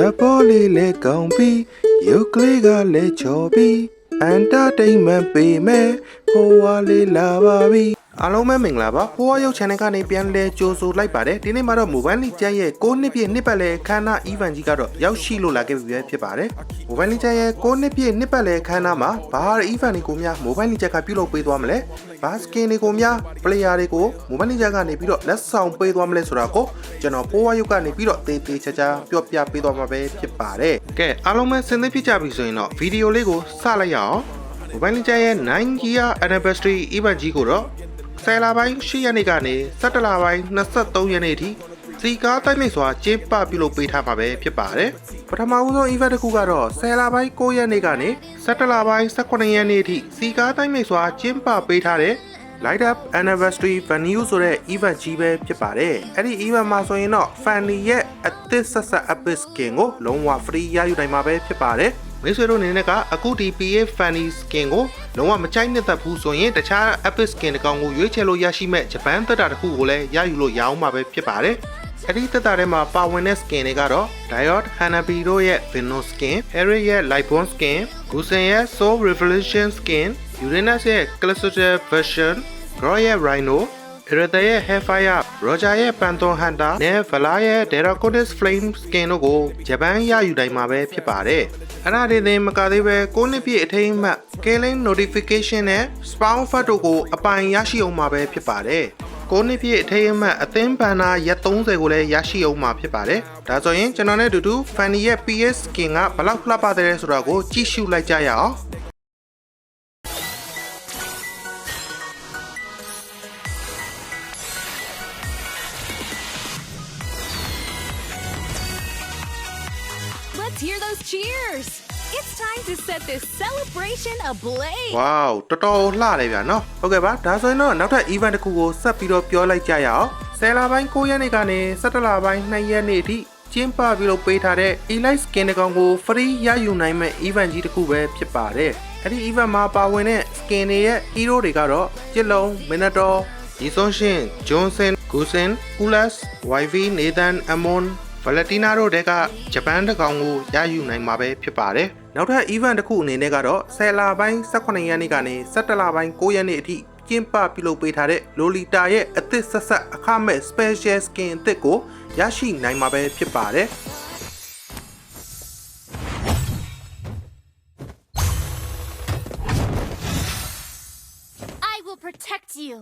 လက်ပေါ်လေးလဲကောင်းပြီးရုပ်ကလေးကလည်းချော်ပြီးအန်တာတိန်မန်ပေးမယ်ဖိုးဝါလေးလာပါပြီ အားလုံးပဲမင်္ဂလာပါဖိုးဝါရုပ် channel ကနေပြန်လဲကြိုဆိုလိုက်ပါတယ်ဒီနေ့မှာတော့ mobile link ကျန်းရဲ့6နှစ်ပြည့်နှစ်ပတ်လည်ခမ်းနား event ကြီးကတော့ရောက်ရှိလို့လာခဲ့ပြီပဲဖြစ်ပါတယ် mobile link ကျန်းရဲ့6နှစ်ပြည့်နှစ်ပတ်လည်ခမ်းနားမှာဘာ event တွေကိုများ mobile link ကျန်းကပြုလုပ်ပေးသွားမလဲဘာ skin တွေကိုများ player တွေကို mobile link ကျန်းကနေပြီးတော့လက်ဆောင်ပေးသွားမလဲဆိုတာကိုကျွန်တော်ဖိုးဝါရုပ်ကနေပြီးတော့တေးသေးချာချာပြောပြပေးသွားမှာပဲဖြစ်ပါတယ်ကဲအားလုံးပဲစဉ်းသိဖြစ်ကြပြီဆိုရင်တော့ဗီဒီယိုလေးကိုစလိုက်ရအောင် mobile link ကျန်းရဲ့9 year anniversary event ကြီးကိုတော့ 10လပိုင်း10ရက်နေ့ကနေ17လပိုင်း23ရက်နေ့အထိစီကားတိုက်မိတ်စွာကျင်းပပြုလုပ်ပေးထားမှာပဲဖြစ်ပါတယ်ပထမဦးဆုံး event တစ်ခုကတော့10လပိုင်း9ရက်နေ့ကနေ17လပိုင်း18ရက်နေ့အထိစီကားတိုက်မိတ်စွာကျင်းပပေးထားတဲ့ Light Up Anniversary Venue ဆိုတဲ့ event ကြီးပဲဖြစ်ပါတယ်။အဲ့ဒီ event မှာဆိုရင်တော့ Fanny ရဲ့အသစ်ဆက်ဆက် Epic Skin ကိုလုံးဝ free ရယူနိုင်မှာပဲဖြစ်ပါတယ်။ မိတ်ဆွေတို့အနေနဲ့ကအခုဒီ PA Fanny Skin ကိုလုံးဝမချိုက်နှစ်သက်ဘူးဆိုရင်တခြား Epic Skin တစ်ကောင်ကိုရွေးချယ်လို့ရရှိမဲ့ဂျပန်သက်တာတစ်ခုကိုလည်းရယူလို့ရအောင်မှာပဲဖြစ်ပါတယ်။အဲ့ဒီသက်တာထဲမှာပါဝင်တဲ့ skin တွေကတော့ Diode Hanabi တို့ရဲ့ Venom skin, Harry ရဲ့ Lightborn skin, Gusen ရဲ့ Soul Revolution skin, Uranus ရဲ့ Cluster version, Grow ရဲ့ Rhino, Eretha ရဲ့ Hellfire, Roger ရဲ့ Phantom Hunter နဲ့ Vala ရဲ့ Draconis Flame skin တို့ကိုဂျပန်ရယူနိုင်မှာပဲဖြစ်ပါတယ်။အဲ့ဒါတွေတင်မကသေးပဲကိုနှစ်ပြည့်အထိမ်းအမှတ် Scaling Notification နဲ့ Spawn Fat တို့ကိုအပိုင်ရရှိအောင်မှာပဲဖြစ်ပါတယ်။ကိုနှစ်ပြည့်အထိမ်းအမှတ်အသင်းဘန်နာရက်30ကိုလည်းရရှိအောင်မှာဖြစ်ပါတယ်။ဒါဆိုရင်ကျွန်တော်နဲ့အတူတူ Fanny ရဲ့ PS skin ကဘယ်လောက်လှပတဲ့လဲဆိုတာကိုကြည့်ရှုလိုက်ကြရအောင်။ Let's hear those cheers! It's time to set this celebration ablaze! Wow တော်တော်လှတယ်ဗျာနော်ဟုတ်ကဲ့ပါဒါဆိုရင်တော့နောက်ထပ် event တစ်ခုကိုဆက်ပြီးတော့ပြောလိုက်ကြရအောင်10လပိုင်း9ရက်နေ့ကနေ17လပိုင်း2ရက်နေ့အထိကျင်းပပြီးလို့ပေးထားတဲ့ Elite Skin တစ်ကောင်ကို free ရယူနိုင်မဲ့ event ကြီးတစ်ခုပဲဖြစ်ပါတယ်အဲ့ဒီ event မှာပါဝင်တဲ့ skin တွေရဲ့ hero တွေကတော့ကျစ်လုံး Minotaur ရီဆွန်ရှင် Johnson Gusen Kulas YV Nathan Amon ဗလတီနာတို့တဲကဂျပန်တကောင်ကိုရယူနိုင်မှာပဲဖြစ်ပါတယ်။နောက်ထပ် event တစ်ခုအနေနဲ့ကတော့10လပိုင်း18ရက်နေ့ကနေ17လပိုင်း9ရက်နေ့အထိကျင်းပပြုလုပ်ပေးထားတဲ့ Lolita ရဲ့အသစ်ဆက်ဆက်အခမဲ့ special skin အသစ်ကိုရရှိနိုင်မှာပဲဖြစ်ပါတယ်။ I will protect you!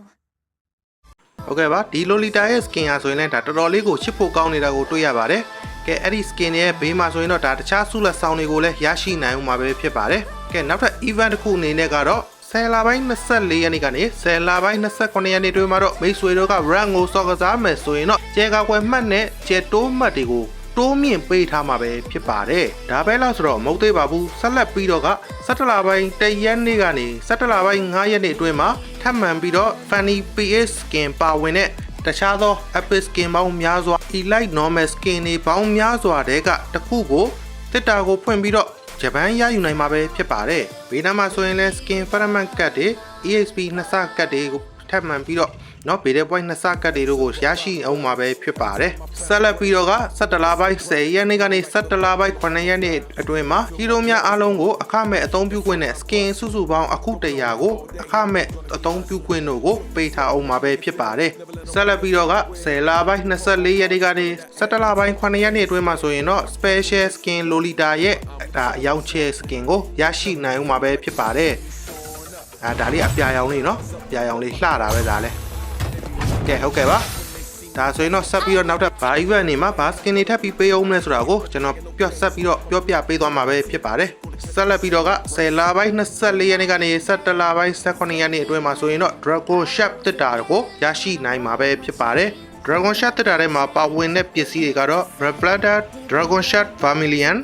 ဟုတ်ကဲ့ပါဒီ Lolita ရဲ့ skin ဟာဆိုရင်လည်းဒါတော်တော်လေးကိုချစ်ဖို့ကောင်းနေတာကိုတွေ့ရပါတယ်။ကဲအဲ့ဒီ skin ရဲ့ဘေးမှာဆိုရင်တော့ဒါတခြားဆုလက်ဆောင်တွေကိုလည်းရရှိနိုင်အောင်မှာပဲဖြစ်ပါတယ်။ကဲနောက်ထပ် event တစ်ခုအနေနဲ့ကတော့10လပိုင်း24ရက်နေ့ကနေ10လပိုင်း29ရက်နေ့တွင်မှာတော့မိတ်ဆွေတို့က rank ကိုစော်ကစားမယ်ဆိုရင်တော့ကျဲကာကွယ်မှတ်နဲ့ကျဲတိုးမှတ်တွေကို တိုးမြင့်ပေးထားမှာပဲဖြစ်ပါတယ်။ဒါပဲလားဆိုတော့မဟုတ်သေးပါဘူး။ဆက်လက်ပြီးတော့က17လပိုင်း1ရက်နေ့ကနေ17လပိုင်း9ရက်နေ့အတွင်းမှာထပ်မံပြီးတော့ Fanny PS skin ပါဝင်တဲ့တခြားသော Epic skin ပေါင်းများစွာ Elite Normal skin တွေပေါင်းများစွာတဲကတစ်ခုကိုတစ်တာကိုဖွင့်ပြီးတော့ဂျပန်ရယူနိုင်မှာပဲဖြစ်ပါတယ်။ဘေးနားမှာဆိုရင်လည်း skin fragment ကတ်တွေ EXP နှစ်ဆကတ်တွေကို ထပ်မံပြီးတော့เนาะဘေးတဲ့ point နှစ်ဆကတ်တွေတို့ကိုရရှိအောင်မှာပဲဖြစ်ပါတယ်။ဆက်လက်ပြီးတော့က17လပိုင်း10ရက်နေ့ကနေ17လပိုင်း9ရက်နေ့အတွင်းမှာဟီရိုများအားလုံးကိုအခမဲ့အသုံးပြုခွင့်နဲ့ skin စုစုပေါင်းအခုတရာကိုအခမဲ့အသုံးပြုခွင့်တို့ကိုပေးထားအောင်မှာပဲဖြစ်ပါတယ်။ဆက်လက်ပြီးတော့က10လပိုင်း24ရက်နေ့ကနေ17လပိုင်း9ရက်နေ့အတွင်းမှာဆိုရင်တော့ special skin Lolita ရဲ့ဒါအယောင်ချဲ skin ကိုရရှိနိုင်အောင်မှာပဲဖြစ်ပါတယ်။ ဒါဒါလေးအပြာရောင်လေးနော်အပြာရောင်လေးလှတာပဲဒါလဲကဲဟုတ်ကဲ့ပါဒါဆိုရင်တော့ဆက်ပြီးတော့နောက်ထပ်ဘာ event နေမှာဘာ skin တွေထပ်ပြီးပေးအောင်မလဲဆိုတာကိုကျွန်တော်ပြောဆက်ပြီးတော့ပြောပြပေးသွားမှာပဲဖြစ်ပါတယ်ဆက်လက်ပြီးတော့က10လပိုင်း24ရက်နေ့ကနေ17လပိုင်း18ရက်နေ့အတွင်းမှာဆိုရင်တော့ Dragon Shop တစ်တာကိုရရှိနိုင်မှာပဲဖြစ်ပါတယ် Dragon Shot တစ်တာထဲမှာပါဝင်တဲ့ပစ္စည်းတွေကတော့ Replata Dragon Shot Vermilion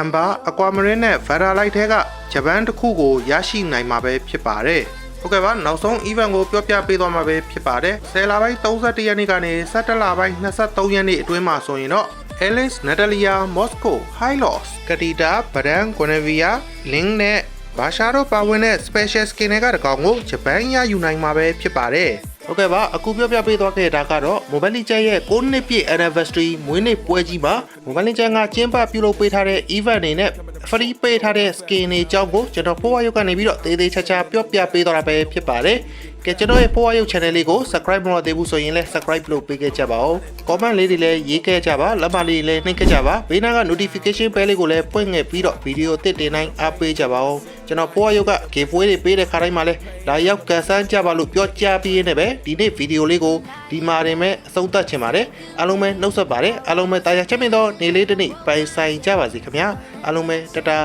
Amber Aquamarine နဲ့ Veralite ထဲကဂျပန်တစ်ခုကိုရရှိနိုင်မှာပဲဖြစ်ပါတယ်ဟုတ်ကဲ့ပါနောက်ဆုံး event ကိုပြောပြပေးသွားမှာပဲဖြစ်ပါတယ်10လပိုင်း31ရက်နေ့ကနေ17လပိုင်း23ရက်နေ့အတွင်းမှာဆိုရင်တော့ Alice Natalia Moscow Hylos Katita Badan Guinevere Link နဲ့ဘာရှာတို့ပါဝင်တဲ့ special skin တွေကတကောင်ကိုဂျပန်ရယူနိုင်မှာပဲဖြစ်ပါတယ် ဟုတ်ကဲ့ပါအခုပြောပြပေးသွားခဲ့တာကတော့ Mobile Legends ရဲ့9နှစ်ပြည့် anniversary မွေးနေ့ပွဲကြီးမှာ Mobile Legends ကကျင်းပပြုလုပ်ပေးထားတဲ့ event တွေနဲ့ free ပေးထားတဲ့ skin တွေအကြောင်းကိုကျွန်တော်ဖိုးဝါရုပ်ကနေပြီးတော့သေးသေးချာချာပြောပြပေးသွားတာပဲဖြစ်ပါတယ်ကဲကျွန်တော်ရဲ့ဖိုးဝါရုပ် channel လေးကို subscribe မလုပ်သေးဘူးဆိုရင်လည်း subscribe လုပ်ပေးခဲ့ကြပါဦး comment လေးတွေလည်းရေးခဲ့ကြပါလက်မလေးတွေလည်းနှိပ်ခဲ့ကြပါဘေးနားက notification bell လေးကိုလည်းပွင့်ငယ်ပြီးတော့ဗီဒီယိုအသစ်တင်တိုင်းအားပေးကြပါဦး ကျွန်တော်ဖိုးဝါရုပ်က giveaway တွေပေးတဲ့ခါတိုင်းမှာလည်းဒါရောက်ကန်ဆန်းကြပါလို့ပြောကြားပြီးရင်းနဲ့ပဲဒီနေ့ဗီဒီယိုလေးကိုဒီမှာတင်မဲ့အဆုံးသတ်ချင်ပါတယ်အားလုံးပဲနှုတ်ဆက်ပါတယ်အားလုံးပဲတာယာချက်မြင့်သောနေလေးတစ်နေ့ပိုင်ဆိုင်ကြပါစေခင်ဗျာအားလုံးပဲတတာ